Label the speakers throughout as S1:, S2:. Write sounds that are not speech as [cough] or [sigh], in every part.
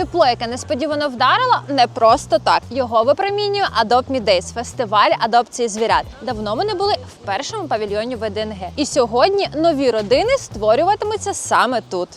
S1: Тепло, яке несподівано вдарило, не просто так. Його випромінює Adopt Me Days – фестиваль адопції звірят. Давно ми не були в першому павільйоні ВДНГ. І сьогодні нові родини створюватимуться саме тут.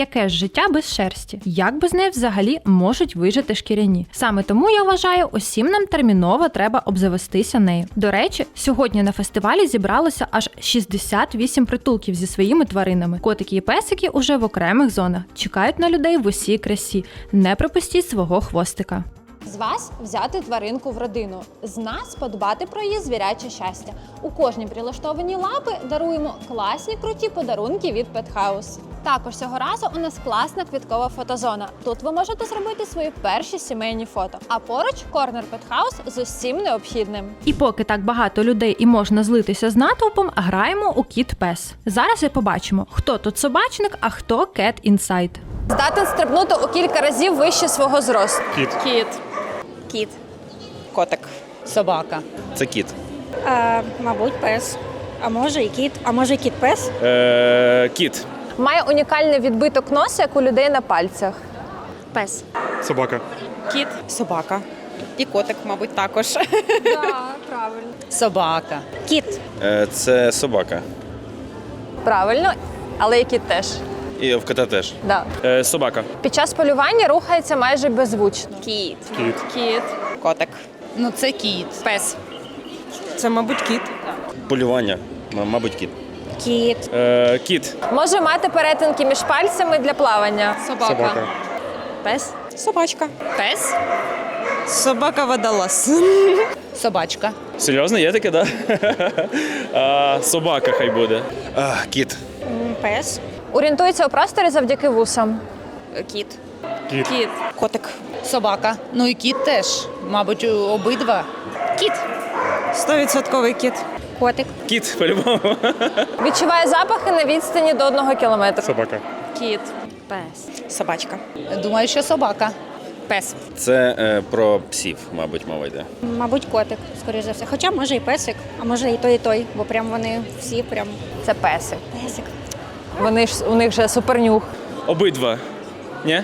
S2: Яке ж життя без шерсті? Як без неї взагалі можуть вижити шкіряні? Саме тому я вважаю, усім нам терміново треба обзавестися нею. До речі, сьогодні на фестивалі зібралося аж 68 притулків зі своїми тваринами. Котики і песики уже в окремих зонах чекають на людей в усій красі. Не пропустіть свого хвостика.
S1: З вас взяти тваринку в родину, з нас подбати про її звіряче щастя. У кожній прилаштованій лапи даруємо класні круті подарунки від Pet Також цього разу у нас класна квіткова фотозона. Тут ви можете зробити свої перші сімейні фото. А поруч корнер Pet з усім необхідним.
S2: І поки так багато людей і можна злитися з натовпом, граємо у кіт пес. Зараз і побачимо, хто тут собачник, а хто кет інсайд.
S1: Здатен стрибнути у кілька разів вище свого зросту.
S3: Кіт.
S1: Кіт.
S4: Кіт. Котик. Собака.
S3: Це кіт.
S5: А, мабуть, пес. А може і кіт, а може і кіт пес?
S3: Е, кіт.
S1: Має унікальний відбиток носа, як у людей на пальцях.
S5: Пес.
S3: Собака.
S4: Кіт. Собака. І котик, мабуть, також. [laughs]
S1: Так, правильно.
S4: Собака.
S5: Кіт.
S3: Е, це собака.
S1: Правильно, але і кіт теж.
S3: І в кота теж.
S1: Да.
S3: Е, собака.
S1: Під час полювання рухається майже беззвучно.
S4: Кіт.
S3: Кіт.
S1: Кіт.
S4: Котик. Ну, це кіт. Пес.
S6: Це, мабуть, кіт.
S3: Полювання. М- Мабуть, кіт.
S5: Кіт.
S3: Е, кіт.
S1: Може мати перетинки між пальцями для плавання.
S3: Собака.
S4: Пес. Собачка. Пес.
S6: Собака водолаз.
S4: Собачка.
S3: Серйозно, є таке, да? [laughs] а, собака хай буде. А, кіт.
S5: Пес.
S1: Орієнтується у просторі завдяки вусам.
S4: Кіт.
S3: Кіт.
S1: Кіт.
S4: Котик. Собака. Ну і кіт теж. Мабуть, обидва. Кіт.
S6: Стовідсотковий кіт.
S5: Котик.
S3: Кіт, по-любому.
S1: Відчуває запахи на відстані до одного кілометра.
S3: Собака.
S1: Кіт.
S5: Пес.
S4: Собачка. Думаю, що собака. Пес.
S3: Це е, про псів, мабуть, мова йде.
S5: Мабуть, котик, скоріш за все. Хоча може і песик, а може і той, і той, бо прям вони всі прям
S1: Це песи.
S5: песик.
S1: Вони ж у них же супернюх.
S3: Обидва. Ні?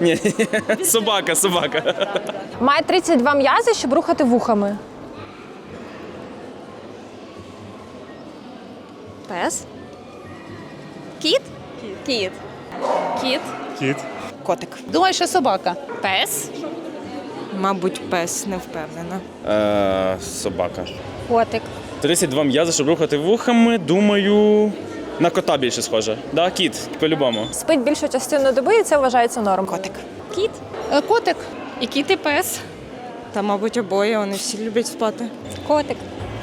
S3: Ні. [laughs] собака, собака.
S1: Має 32 м'язи, щоб рухати вухами.
S5: Пес. Кіт?
S4: Кіт.
S1: Кіт.
S3: Кіт.
S4: Котик. Думаю, що собака. Пес.
S6: Мабуть, пес, не впевнена.
S3: Е, собака.
S5: Котик.
S3: 32 м'язи, щоб рухати вухами, думаю. На кота більше схоже. Да, кіт, по-любому.
S1: Спить більшу частину доби, і це вважається нормою.
S4: Котик.
S5: Кіт.
S4: Е, Котик.
S1: І кіт, і пес.
S6: Та, мабуть, обоє, вони всі люблять спати.
S5: Котик.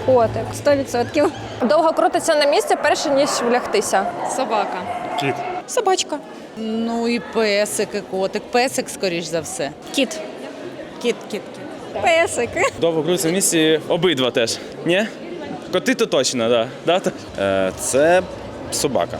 S1: Котик.
S5: Сто відсотків.
S1: Довго крутиться на місці, перше ніж влягтися.
S4: Собака.
S3: Кіт.
S4: Собачка. Ну і песик, і котик. Песик, скоріш за все.
S5: Кіт.
S6: Кіт, кіт, кіт.
S5: Песик.
S3: Довго крутиться в місці обидва теж. Ні? Коти то точно, да. да? Е, це собака.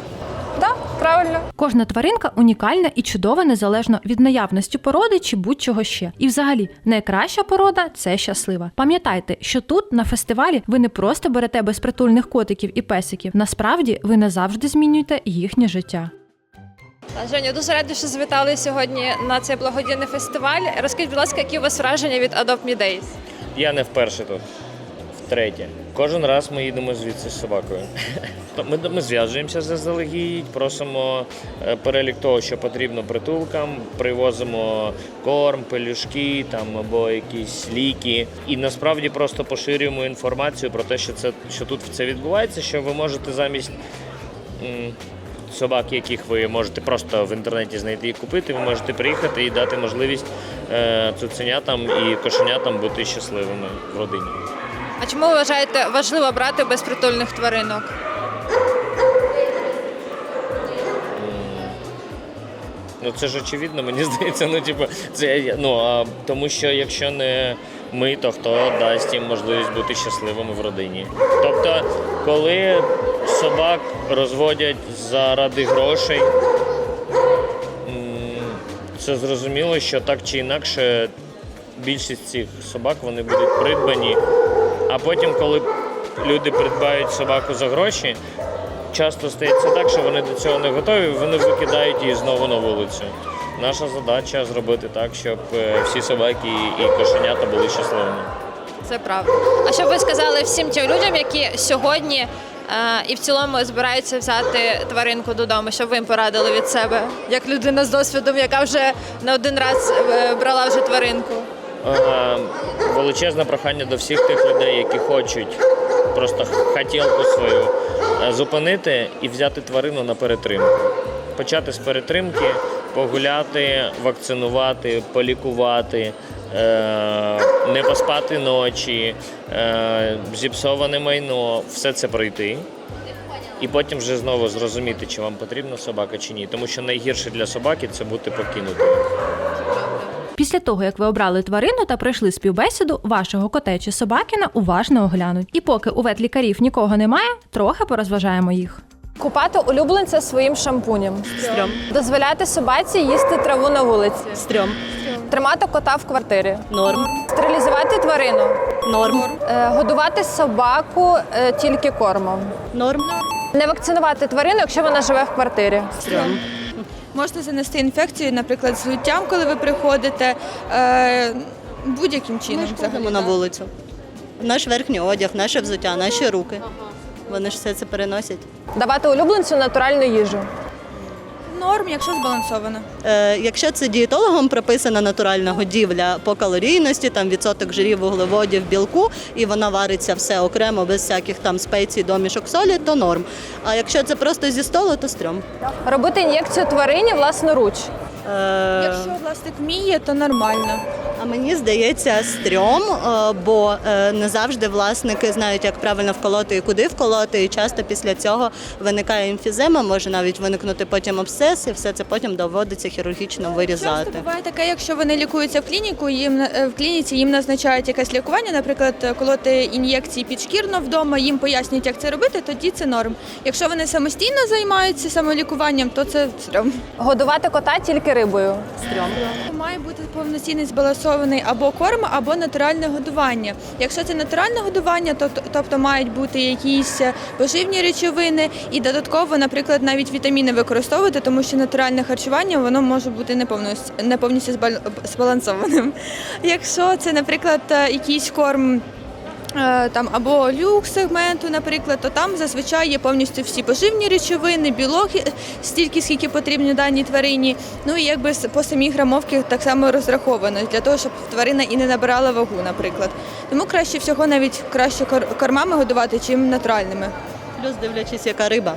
S1: Правильно.
S2: Кожна тваринка унікальна і чудова незалежно від наявності породи чи будь-чого ще. І взагалі, найкраща порода це щаслива. Пам'ятайте, що тут на фестивалі ви не просто берете безпритульних котиків і песиків. Насправді ви назавжди змінюєте їхнє життя.
S1: Женя, дуже раді, що завітали сьогодні на цей благодійний фестиваль. Розкажіть, будь ласка, які у вас враження від Adopt Me Days?
S7: Я не вперше тут, втретє. Кожен раз ми їдемо звідси з собакою. Ми, ми зв'язуємося заздалегідь, просимо е, перелік того, що потрібно притулкам, привозимо корм, пелюшки там або якісь ліки. І насправді просто поширюємо інформацію про те, що це що тут це відбувається, що ви можете замість. Собак, яких ви можете просто в інтернеті знайти і купити, ви можете приїхати і дати можливість е, цуценятам і кошенятам бути щасливими в родині.
S1: А чому ви вважаєте важливо брати безпритульних тваринок?
S7: Ну це ж очевидно, мені [laughs] здається. Ну, типу, це ну а тому, що якщо не ми, то хто дасть їм можливість бути щасливими в родині? Тобто, коли собак розводять заради грошей, це зрозуміло, що так чи інакше більшість цих собак вони будуть придбані. А потім, коли люди придбають собаку за гроші, часто стається так, що вони до цього не готові, вони викидають її знову на вулицю. Наша задача зробити так, щоб е, всі собаки і кошенята були щасливими.
S1: Це правда. А що ви сказали всім тим людям, які сьогодні е, і в цілому збираються взяти тваринку додому, що б ви їм порадили від себе, як людина з досвідом, яка вже не один раз е, брала вже тваринку?
S7: Е, Величезне прохання до всіх тих людей, які хочуть просто хотілку свою е, зупинити і взяти тварину на перетримку. Почати з перетримки, погуляти, вакцинувати, полікувати, е, не поспати ночі, зіпсоване майно, все це пройти. І потім вже знову зрозуміти, чи вам потрібна собака чи ні. Тому що найгірше для собаки це бути покинутою.
S2: Після того, як ви обрали тварину та пройшли співбесіду, вашого кота чи собакіна уважно оглянуть. І поки у ветлікарів нікого немає, трохи порозважаємо їх.
S1: Купати улюбленця своїм шампунем.
S8: Стрьом.
S1: Дозволяти собаці їсти траву на вулиці.
S8: Стрьом.
S1: Тримати кота в квартирі.
S8: Норм.
S1: Стерилізувати тварину.
S8: Норм.
S1: Е, годувати собаку е, тільки кормом.
S8: Норм.
S1: Не вакцинувати тварину, якщо вона живе в квартирі.
S8: Стрьом.
S9: Можете занести інфекцію, наприклад, з взуттям, коли ви приходите, е, будь-яким чином.
S8: Ми ж ходимо
S9: взагалі,
S8: на
S9: так.
S8: вулицю. Наш верхній одяг, наше взуття, наші руки. Вони ж все це переносять.
S1: Давати улюбленцю натуральну їжу.
S9: Норм, якщо збалансовано.
S8: Е, якщо це дієтологом прописана натуральна годівля по калорійності, там відсоток жирів, вуглеводів, білку, і вона вариться все окремо, без всяких там спецій, домішок солі, то норм. А якщо це просто зі столу, то стрьом.
S1: Робити ін'єкцію тварині власноруч.
S8: Е,
S9: Якщо власник вміє, то нормально.
S8: А мені здається, стрьом, е, бо е, не завжди власники знають, як правильно вколоти і куди вколоти. І часто після цього виникає емфізема, може навіть виникнути потім абсцес, і все це потім доводиться хірургічно вирізати.
S9: Часто буває таке, якщо вони лікуються в клініку, їм е, в клініці їм назначають якесь лікування, наприклад, е, колоти ін'єкції підшкірно вдома, їм пояснюють, як це робити, тоді це норм. Якщо вони самостійно займаються самолікуванням, то це стрьом.
S1: Годувати кота тільки рибою.
S8: Стрьом.
S9: Має бути повноцінний збалансований або корм, або натуральне годування. Якщо це натуральне годування, то тобто мають бути якісь е, поживні речовини і додатково, наприклад, навіть вітаміни використовувати, тому що натуральне харчування воно може бути не повністю збалансованим. Якщо це, наприклад, е, якийсь корм. Е, Там або люкс сегменту, наприклад, то там зазвичай є повністю всі поживні речовини, білок стільки, скільки потрібно даній тварині. Ну і якби по самій грамовці так само розраховано для того, щоб тварина і не набирала вагу, наприклад. Тому краще всього навіть краще кор- кормами годувати, чим натуральними.
S8: Плюс дивлячись, яка риба.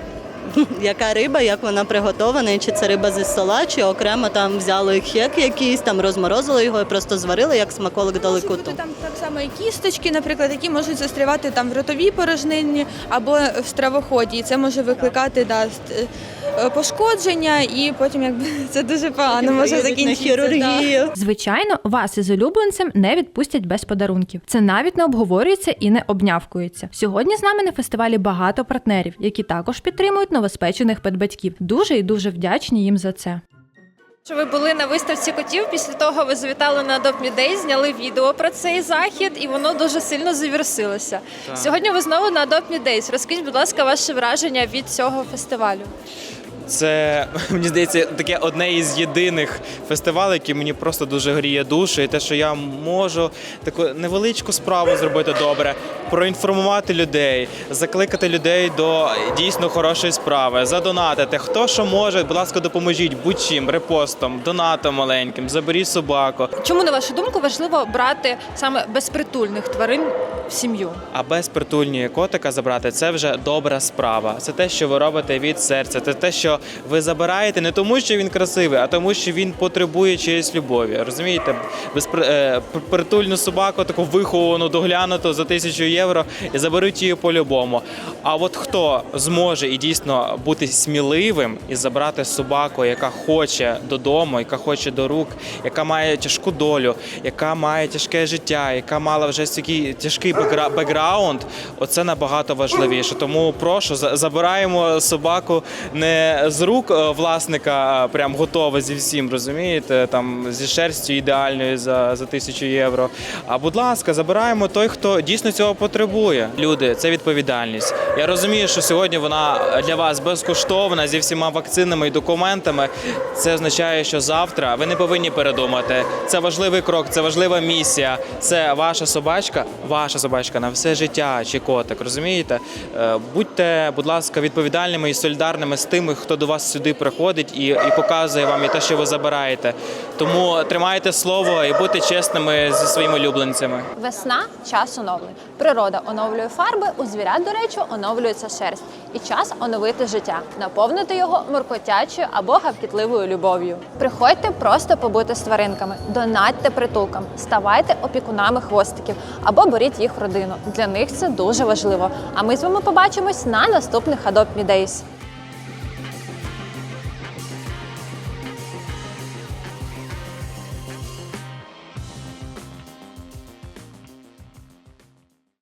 S8: [laughs] Яка риба, як вона приготована, і чи це риба зі стола, чи окремо там взяли хек якийсь, там розморозили його і просто зварили, як смаколик до
S9: ликуту. там так само і кісточки, наприклад, які можуть застрівати там в ротовій порожнині або в стравоході. І це може викликати да, пошкодження, і потім якби [laughs] це дуже погано може закінчитися. да.
S8: хірургію.
S2: Звичайно, вас із улюбленцем не відпустять без подарунків. Це навіть не обговорюється і не обнявкується. Сьогодні з нами на фестивалі багато партнерів, які також підтримують новоспечених педбатьків. Дуже і дуже вдячні їм за це.
S1: Що ви були на виставці котів, після того ви завітали на Adopt Me Day, зняли відео про цей захід, і воно дуже сильно завірусилося. Сьогодні ви знову на Adopt Me Days. Розкажіть, будь ласка, ваше враження від цього фестивалю.
S10: Це [laughs] мені здається таке одне із єдиних фестивалів, які мені просто дуже гріє душу. І те, що я можу таку невеличку справу зробити добре, проінформувати людей, закликати людей до дійсно хорошої справи, задонатити. Хто що може, будь ласка, допоможіть будь-чим, репостом, донатом маленьким, заберіть собаку.
S1: Чому, на вашу думку, важливо брати саме безпритульних тварин в сім'ю?
S10: А безпритульні котика забрати це вже добра справа. Це те, що ви робите від серця. Це те, що ви забираєте не тому, що він красивий, а тому, що він потребує чиєїсь любові. Розумієте, безпри... е, собаку, таку виховану, доглянуту за тисячу євро і заберуть її по-любому. А от хто зможе і дійсно бути сміливим і забрати собаку, яка хоче додому, яка хоче до рук, яка має тяжку долю, яка має тяжке життя, яка мала вже такий тяжкий бекгра- бекграунд, оце набагато важливіше. Тому прошу за- забираємо собаку не з рук е, власника, прям готове зі всім, розумієте? Там зі шерстю ідеальною за, за тисячу євро. А будь ласка, забираємо той, хто дійсно цього потребує. Люди, це відповідальність. Я розумію, що сьогодні вона для вас безкоштовна зі всіма вакцинами і документами. Це означає, що завтра ви не повинні передумати. Це важливий крок, це важлива місія. Це ваша собачка, ваша собачка на все життя чи котик. Розумієте? Е, Будьте, будь ласка, відповідальними і солідарними з тими, хто до вас сюди приходить і, і показує вам і те, що ви забираєте. Тому тримайте слово і будьте чесними зі своїми улюбленцями.
S1: Весна час оновлень. Природа оновлює фарби, у звірят, до речі, оновлюється шерсть. І час оновити життя, наповнити його моркотячою або гавкітливою любов'ю. Приходьте просто побути з тваринками, донатьте притулкам, ставайте опікунами хвостиків або беріть їх в родину. Для них це дуже важливо. А ми з вами побачимось на наступних Adopt Me Days.